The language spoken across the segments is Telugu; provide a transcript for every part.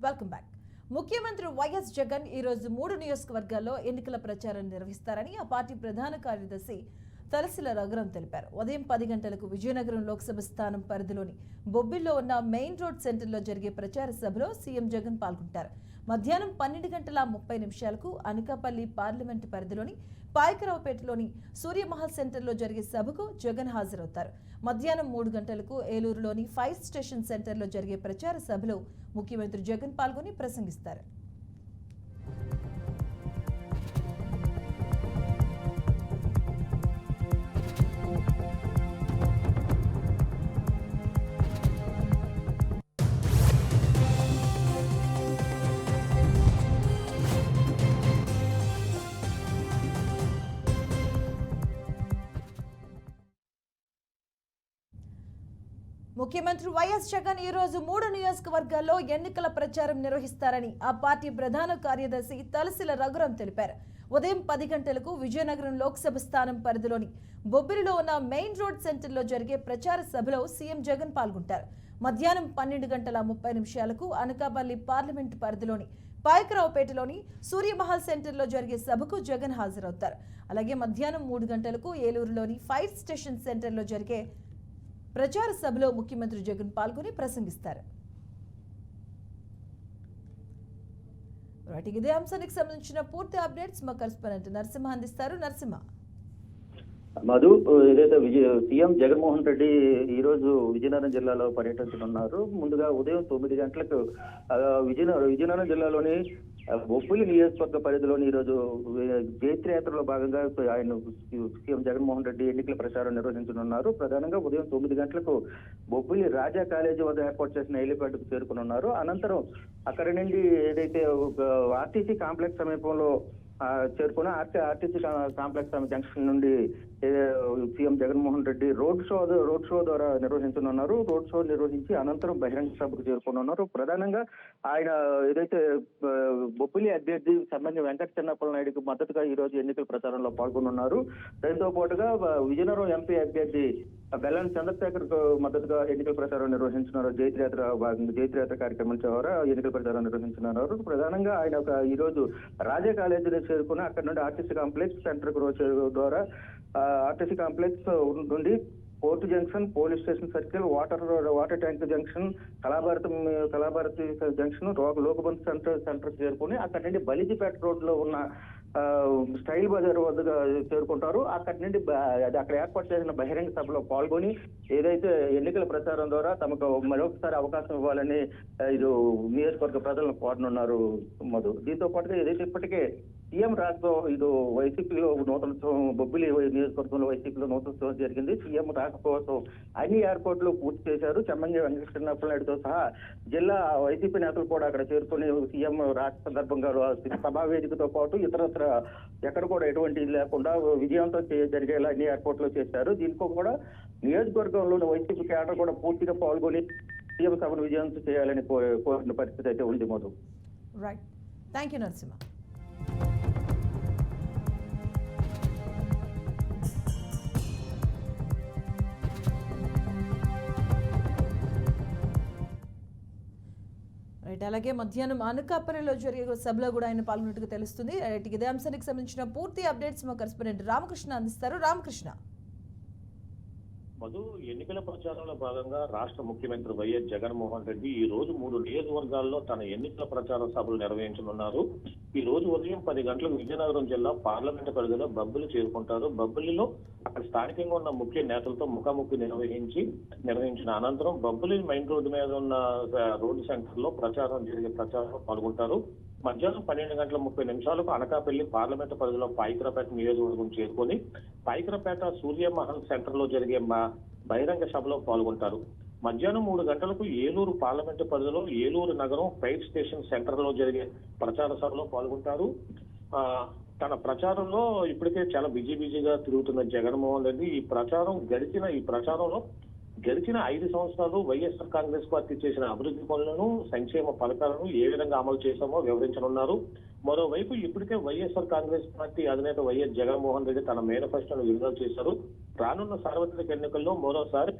వెల్కమ్ బ్యాక్ ముఖ్యమంత్రి వైఎస్ జగన్ ఈ రోజు మూడు నియోజకవర్గాల్లో ఎన్నికల ప్రచారం నిర్వహిస్తారని ఆ పార్టీ ప్రధాన కార్యదర్శి తలసిల రఘురం తెలిపారు. ఉదయం పది గంటలకు విజయనగరం లోక్సభ స్థానం పరిధిలోని బొబ్బిల్లో ఉన్న మెయిన్ రోడ్ సెంటర్లో జరిగే ప్రచార సభలో సీఎం జగన్ పాల్గొంటారు. మధ్యాహ్నం పన్నెండు గంటల ముప్పై నిమిషాలకు అనకాపల్లి పార్లమెంటు పరిధిలోని పాయకరావుపేటలోని సూర్యమహల్ సెంటర్లో జరిగే సభకు జగన్ హాజరవుతారు. మధ్యాహ్నం మూడు గంటలకు ఏలూరులోని ఫైర్ స్టేషన్ సెంటర్లో జరిగే ప్రచార సభలో ముఖ్యమంత్రి జగన్ పాల్గొని ప్రసంగిస్తారు. ముఖ్యమంత్రి వైఎస్ జగన్ ఈ రోజు మూడు నియోజకవర్గాల్లో ఎన్నికల ప్రచారం నిర్వహిస్తారని ఆ పార్టీ ప్రధాన కార్యదర్శి తలసిల రఘురం తెలిపారు. ఉదయం పది గంటలకు విజయనగరం లోక్సభ స్థానం పరిధిలోని బొబ్బిలిలో ఉన్న మెయిన్ రోడ్ సెంటర్లో జరిగే ప్రచార సభలో సీఎం జగన్ పాల్గొంటారు. మధ్యాహ్నం పన్నెండు గంటల ముప్పై నిమిషాలకు అనకాపల్లి పార్లమెంటు పరిధిలోని పాయకరావుపేటలోని సూర్యమహల్ సెంటర్లో జరిగే సభకు జగన్ హాజరవుతారు. అలాగే మధ్యాహ్నం మూడు గంటలకు ఏలూరులోని ఫైర్ స్టేషన్ సెంటర్లో జరిగే ప్రచార సభలో ముఖ్యమంత్రి జగన్ పాల్గొని ప్రసంగిస్తారు. వాటికి ఇదే అంశానికి సంబంధించిన పూర్తి అప్డేట్స్ మా కరెస్పాండెంట్ నరసింహ అందిస్తారు. నరసింహ. మధు ఏదైతే విజయ సీఎం జగన్మోహన్ రెడ్డి ఈ రోజు విజయనగరం జిల్లాలో పర్యటించనున్నారు. ముందుగా ఉదయం తొమ్మిది గంటలకు విజయనగరం విజయనగరం జిల్లాలోని బొబ్బులి నియోజకవర్గ పరిధిలోని ఈరోజు జైత్రయాత్రలో భాగంగా ఆయన సీఎం జగన్మోహన్ రెడ్డి ఎన్నికల ప్రచారం నిర్వహించనున్నారు. ప్రధానంగా ఉదయం తొమ్మిది గంటలకు బొబ్బులి రాజా కాలేజీ వద్ద ఏర్పాటు చేసిన హెలిప్యాడ్కు చేరుకునున్నారు. అనంతరం అక్కడి నుండి ఏదైతే ఆర్టీసీ కాంప్లెక్స్ సమీపంలో చేరుకుని ఆర్టీ ఆర్టీసీ కాంప్లెక్స్ జంక్షన్ నుండి CM Jaganmohan Reddy road show road show ద్వారా నిర్వహించనున్నారు. రోడ్ షో నిర్వహించి అనంతరం బహిరంగ సభకు చేరుకునున్నారు. ప్రధానంగా ఆయన ఏదైతే బొబ్బిలి అభ్యర్థి సంబంధించి వెంకట చెన్నప్పల నాయుడుకి మద్దతుగా ఈ రోజు ఎన్నికల ప్రచారంలో పాల్గొనున్నారు. దాంతో పాటుగా విజయనగరం ఎంపీ అభ్యర్థి బెల్లం చంద్రశేఖర్కు మద్దతుగా ఎన్నికల ప్రచారం నిర్వహించున్నారు. జైత్రయాత్ర భాగంగా జైత్రయాత్ర కార్యక్రమం ద్వారా ఎన్నికల ప్రచారం నిర్వహించున్నారు. ప్రధానంగా ఆయన ఒక ఈ రోజు రాజా కాలేజీలో చేరుకుని అక్కడ నుండి ఆర్టీసీ కాంప్లెక్స్ సెంటర్ ద్వారా ఆ, ఆర్టీసీ కాంప్లెక్స్ నుండి court junction police station circle water water tank junction Kalabharatam Kalabharathi junction రో- లోకబంధు సెంటర్ సెంటర్ చేరుకుని అక్కడి నుండి బలిజిపేట రోడ్లో ఉన్న స్టైల్ బజార్ వద్ద చేరుకుంటారు. అక్కడి నుండి అక్కడ ఏర్పాటు చేసిన బహిరంగ సభలో పాల్గొని ఏదైతే ఎన్నికల ప్రచారం ద్వారా తమకు మరొకసారి అవకాశం ఇవ్వాలని ఇది నియోజకవర్గ ప్రజలను కోరనున్నారు మధు. దీంతో పాటుగా ఏదైతే ఇప్పటికే సీఎం రాకతో ఇది వైసీపీలో నూతనోత్సవం బొబ్బిలి నియోజకవర్గంలో వైసీపీలో నూతనోత్సవం జరిగింది. సీఎం రాకపోవడం కోసం అన్ని ఎయిర్పోర్ట్లు పూర్తి చేశారు. చెమ్మంగి వెంకటకృష్ణ సహా జిల్లా వైసీపీ నేతలు కూడా అక్కడ చేరుకుని సీఎం రాక సందర్భంగా సభా వేదికతో పాటు ఇతరత్ర ఎక్కడ కూడా ఎటువంటి లేకుండా విజయంతో జరిగేలా అన్ని ఏర్పాట్లు చేశారు. దీనితో కూడా నియోజకవర్గంలోని వైసీపీ కేడర్ కూడా పూర్తిగా పాల్గొని సీఎం సభను విజయంతో చేయాలని కోరిన పరిస్థితి అయితే ఉంది Madhu. Right thank you Narasimha right అలాగే మధ్యాహ్నం అనకాపల్లిలో జరిగే సభలో కూడా ఆయన పాల్గొన్నట్టుగా తెలుస్తుంది. ఇదే అంశానికి సంబంధించిన పూర్తి అప్డేట్స్ మా కరెస్పాండెంట్ రామకృష్ణ అందిస్తారు. రామకృష్ణ. మధు ఎన్నికల ప్రచారంలో భాగంగా రాష్ట్ర ముఖ్యమంత్రి వైఎస్ జగన్మోహన్ రెడ్డి ఈ రోజు మూడు నియోజకవర్గాల్లో తన ఎన్నికల ప్రచార సభలు నిర్వహించనున్నారు. ఈ రోజు ఉదయం పది గంటలకు విజయనగరం జిల్లా పార్లమెంటు పరిధిలో బబ్బులు చేరుకుంటారు. బబ్బులిలో అక్కడ స్థానికంగా ఉన్న ముఖ్య నేతలతో ముఖాముఖి నిర్వహించి నిర్వహించిన అనంతరం బబ్బులి మెయిన్ రోడ్డు మీద ఉన్న రోడ్డు సెంటర్లో ప్రచారం జరిగే ప్రచారంలో పాల్గొంటారు. మధ్యాహ్నం పన్నెండు గంటల ముప్పై నిమిషాలకు అనకాపల్లి పార్లమెంటు పరిధిలో పైకరపేట నియోజకవర్గం చేరుకొని పైకరపేట సూర్యమహల్ సెంటర్లో జరిగే మా బహిరంగ సభలో పాల్గొంటారు. మధ్యాహ్నం మూడు గంటలకు ఏలూరు పార్లమెంటు పరిధిలో ఏలూరు నగరం ఫైర్ స్టేషన్ సెంటర్లో జరిగే ప్రచార సభలో పాల్గొంటారు. తన ప్రచారంలో ఇప్పటికే చాలా బిజీ బిజీగా తిరుగుతున్న జగన్మోహన్ రెడ్డి ఈ ప్రచారం గడిచిన ఈ ప్రచారంలో గడిచిన ఐదు సంవత్సరాలు వైఎస్ఆర్ కాంగ్రెస్ పార్టీ చేసిన అభివృద్ధి పనులను సంక్షేమ పథకాలను ఏ విధంగా అమలు చేశామో వివరించనున్నారు. మరోవైపు ఇప్పటికే వైఎస్ఆర్ కాంగ్రెస్ పార్టీ అధినేత వైఎస్ జగన్మోహన్ రెడ్డి తన మేనిఫెస్టోను విడుదల చేశారు. రానున్న సార్వత్రిక ఎన్నికల్లో మరోసారి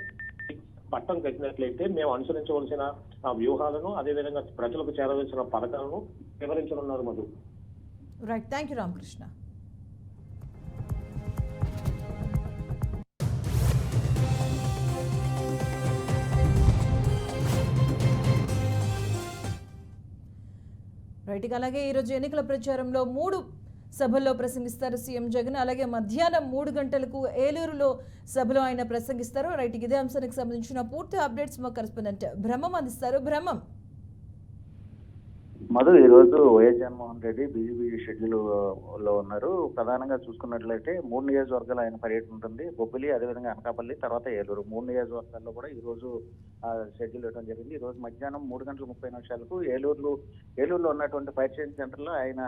పట్టం కట్టినట్లయితే మేము అనుసరించవలసిన ఆ వ్యూహాలను అదేవిధంగా ప్రజలకు చేరవలసిన పథకాలను వివరించనున్నారు Madhu. Right thank you Ramakrishna right అలాగే ఈరోజు ఎన్నికల ప్రచారంలో మూడు సభల్లో ప్రసంగిస్తారు సీఎం జగన్. అలాగే మధ్యాహ్నం మూడు గంటలకు ఏలూరులో సభలో ఆయన ప్రసంగిస్తారు. రైట్ ఇదే అంశానికి సంబంధించిన పూర్తి అప్డేట్స్ మా కరెస్పాండెంట్ బ్రహ్మం అందిస్తారు. బ్రహ్మం మధు ఈరోజు వైఎస్ జగన్మోహన్ రెడ్డి బీజేపీ షెడ్యూల్లో ఉన్నారు. ప్రధానంగా చూసుకున్నట్లయితే మూడు నియోజకవర్గాలు ఆయన పర్యటన ఉంటుంది. బొబ్బిలి అదేవిధంగా అనకాపల్లి తర్వాత ఏలూరు. మూడు నియోజకవర్గాల్లో కూడా ఈ రోజు షెడ్యూల్ ఇవ్వడం జరిగింది. ఈ రోజు మధ్యాహ్నం మూడు గంటల ముప్పై నిమిషాలకు ఏలూరులో ఏలూరులో ఉన్నటువంటి ఫైర్ స్టేషన్ ఆయన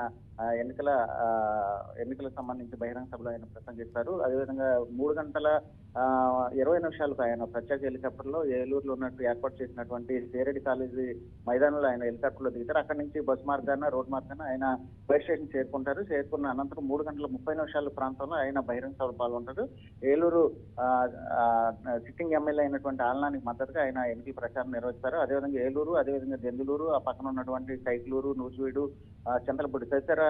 ఎన్నికల ఎన్నికలకు సంబంధించి బహిరంగ సభలో ఆయన ప్రసంగిస్తారు అదేవిధంగా మూడు గంటల ఇరవై నిమిషాలకు ఆయన ప్రత్యేక హెలికాప్టర్లో ఏలూరులో ఉన్నట్టు ఏర్పాటు చేసినటువంటి సేరడి కాలేజీ మైదానంలో ఆయన హెలికాప్టర్లో దిగుతారు. అక్కడ నుంచి బస్ మార్గాన రోడ్ మార్గాన ఆయన ఫైర్ స్టేషన్ చేరుకుంటారు. చేరుకున్న అనంతరం మూడు గంటల ముప్పై నిమిషాల ప్రాంతంలో ఆయన బహిరంగ సభలో పాల్గొంటారు. ఏలూరు సిట్టింగ్ ఎమ్మెల్యే అయినటువంటి ఆలనానికి మద్దతుగా ఆయన ఎన్నికల ప్రచారం నిర్వహిస్తారు. అదేవిధంగా ఏలూరు అదేవిధంగా దెందులూరు ఆ పక్కన ఉన్నటువంటి సైక్లూరు నూజివీడు చంద్రపూడి తదితర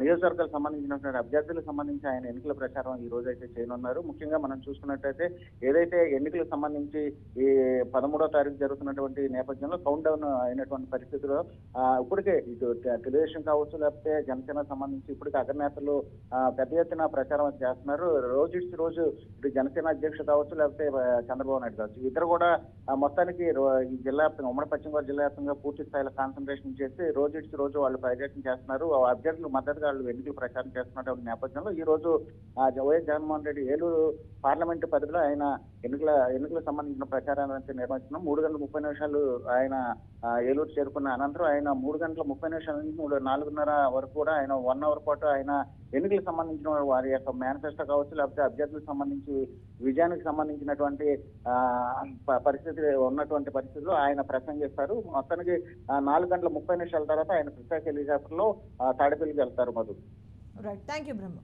నియోజకవర్గాలకు సంబంధించినటువంటి అభ్యర్థులకు సంబంధించి ఆయన ఎన్నికల ప్రచారం ఈ రోజు అయితే చేయనున్నారు. ముఖ్యంగా మనం చూసుకున్నట్టయితే ఏదైతే ఎన్నికలకు సంబంధించి ఈ పదమూడో తారీఖు జరుగుతున్నటువంటి నేపథ్యంలో కౌంట్ డౌన్ అయినటువంటి పరిస్థితుల్లో ఇప్పటికే ఇటు తెలుగుదేశం కావచ్చు లేకపోతే జనసేన సంబంధించి ఇప్పటికే అగ్రనేతలు పెద్ద ఎత్తున ప్రచారం చేస్తున్నారు. రోజు ఇచ్చి రోజు ఇటు జనసేన అధ్యక్షుడు కావచ్చు లేకపోతే చంద్రబాబు నాయుడు కావచ్చు. ఇద్దరు కూడా మొత్తానికి ఈ జిల్లా వ్యాప్తంగా ఉమ్మడి పశ్చిమ గోదావరి జిల్లా వ్యాప్తంగా పూర్తి స్థాయిలో కాన్సన్ట్రేషన్ చేసి రోజు ఇచ్చి రోజు వాళ్ళు పర్యటన చేస్తున్నారు. అభ్యర్థులు మద్దతుగా వాళ్ళు ఎన్నికలు ప్రచారం చేస్తున్నటువంటి నేపథ్యంలో ఈ రోజు వైఎస్ జగన్మోహన్ రెడ్డి ఏలూరు పార్లమెంటు పరిధిలో ఆయన ఎన్నికల ఎన్నికలకు సంబంధించిన ప్రచారాన్ని నిర్వహించడం మూడు గంటల ముప్పై నిమిషాలు ఆయన ఏలూరు చేరుకున్న అనంతరం ఆయన మూడు గంటల ముప్పై నిమిషాల నుంచి మూడు నాలుగున్నర వరకు కూడా ఆయన వన్ అవర్ పాటు ఆయన ఎన్నికలకు సంబంధించిన వారి యొక్క మేనిఫెస్టో కావచ్చు లేకపోతే అభ్యర్థులకు సంబంధించి విజయానికి సంబంధించినటువంటి ప- పరిస్థితి ఉన్నటువంటి పరిస్థితుల్లో ఆయన ప్రసంగిస్తారు మొత్తానికి నాలుగు గంటల ముప్పై నిమిషాల తర్వాత ఆయన ప్రత్యేక హెలికాప్టర్లో తాడేపల్లికి వెళ్తారు Madhu. Right thank you Brahma